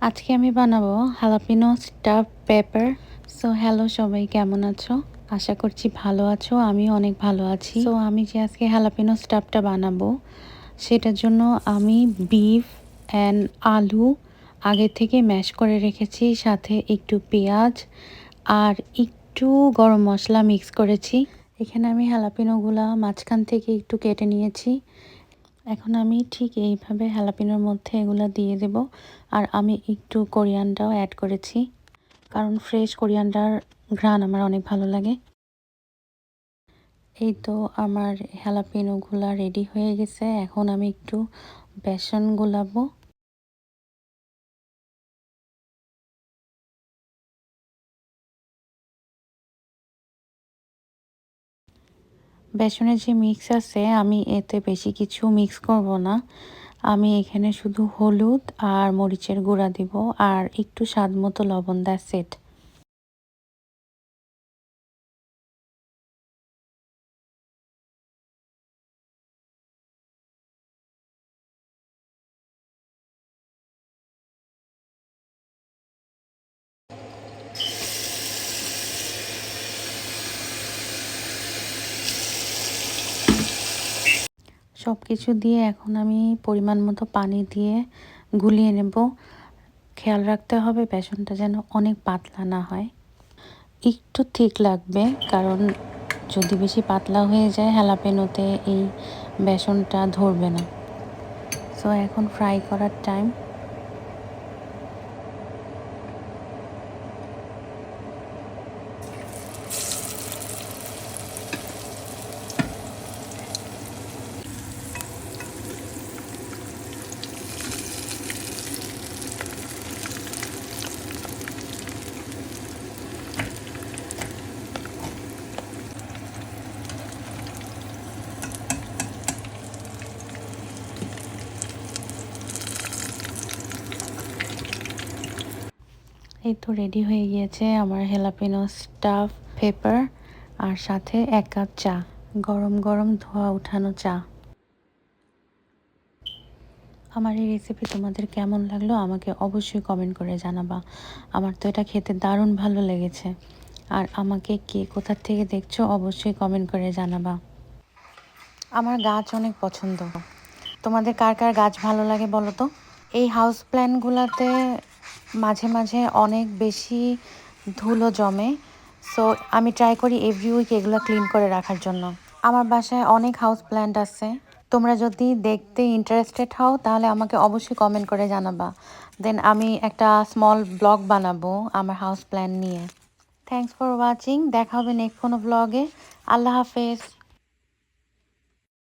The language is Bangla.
আজকে আমি বানাবো jalapeno stuff pepper so hello সবাই, কেমন আছো? আশা করছি ভালো আছো আমি অনেক ভালো আছি। তো আমি যে আজকে হ্যালাপিনো স্টাফটা বানাবো, সেটার জন্য আমি বিফ অ্যান্ড আলু আগে থেকে ম্যাশ করে রেখেছি, সাথে একটু পেঁয়াজ আর একটু গরম মশলা মিক্স করেছি। এখানে আমি হ্যালাপিনোগুলা মাঝখান থেকে একটু কেটে নিয়েছি। এখন আমি ঠিক এইভাবে হ্যালাপিনোর মধ্যে এগুলো দিয়ে দেব। আর আমি একটু কোরিয়ানটাও অ্যাড করেছি। কারণ ফ্রেশ কোরিয়ানটার ঘ্রাণ আমার অনেক ভালো লাগে। এই তো আমার হ্যালাপিনোগুলা রেডি হয়ে গেছে। এখন আমি একটু বেসন গোলাবো। বেসনের যে মিক্স আছে, আমি এতে বেশি কিছু মিক্স করব না। আমি এখানে শুধু হলুদ আর মরিচের গুঁড়া দিব আর একটু স্বাদ মতো লবণ দা সেট সব কিছু দিয়ে এখন আমি পরিমাণ মতো পানি দিয়ে গুলিয়ে নেব। খেয়াল রাখতে হবে বেসনটা যেন অনেক পাতলা না হয়। একটু ঠিক লাগবে কারণ যদি বেশি পাতলা হয়ে যায় হেলাপেনোতে এই বেসনটা ধরবে না। সো এখন ফ্রাই করার টাইম এই তো রেডি হয়ে গিয়েছে আমার হেলাপিনো স্টাফ পেপার আর সাথে এক কাপ চা, গরম গরম ধোয়া উঠানো চা। আমার এই রেসিপি তোমাদের কেমন লাগল আমাকে অবশ্যই কমেন্ট করে জানাবা। আমার তো এটা খেতে দারুণ ভালো লেগেছে। আর আমাকে কে কোথার থেকে দেখছ অবশ্যই কমেন্ট করে জানাবা। আমার গাছ অনেক পছন্দ। তোমাদের কার কার গাছ ভালো লাগে বলো তো? এই হাউস প্ল্যানগুলোতে মাঝে মাঝে অনেক বেশি ধুলো জমে। সো আমি ট্রাই করি এভরি উইক এগুলো ক্লিন করে রাখার জন্য। আমার বাসায় অনেক হাউস প্ল্যান্ট আছে। তোমরা যদি দেখতে ইন্টারেস্টেড হও, তাহলে আমাকে অবশ্যই কমেন্ট করে জানাবা। দেন আমি একটা স্মল ব্লগ বানাবো আমার হাউস প্ল্যান নিয়ে। থ্যাংকস ফর ওয়াচিং দেখা হবে নেক্সট কোনো ব্লগে আল্লাহ হাফেজ।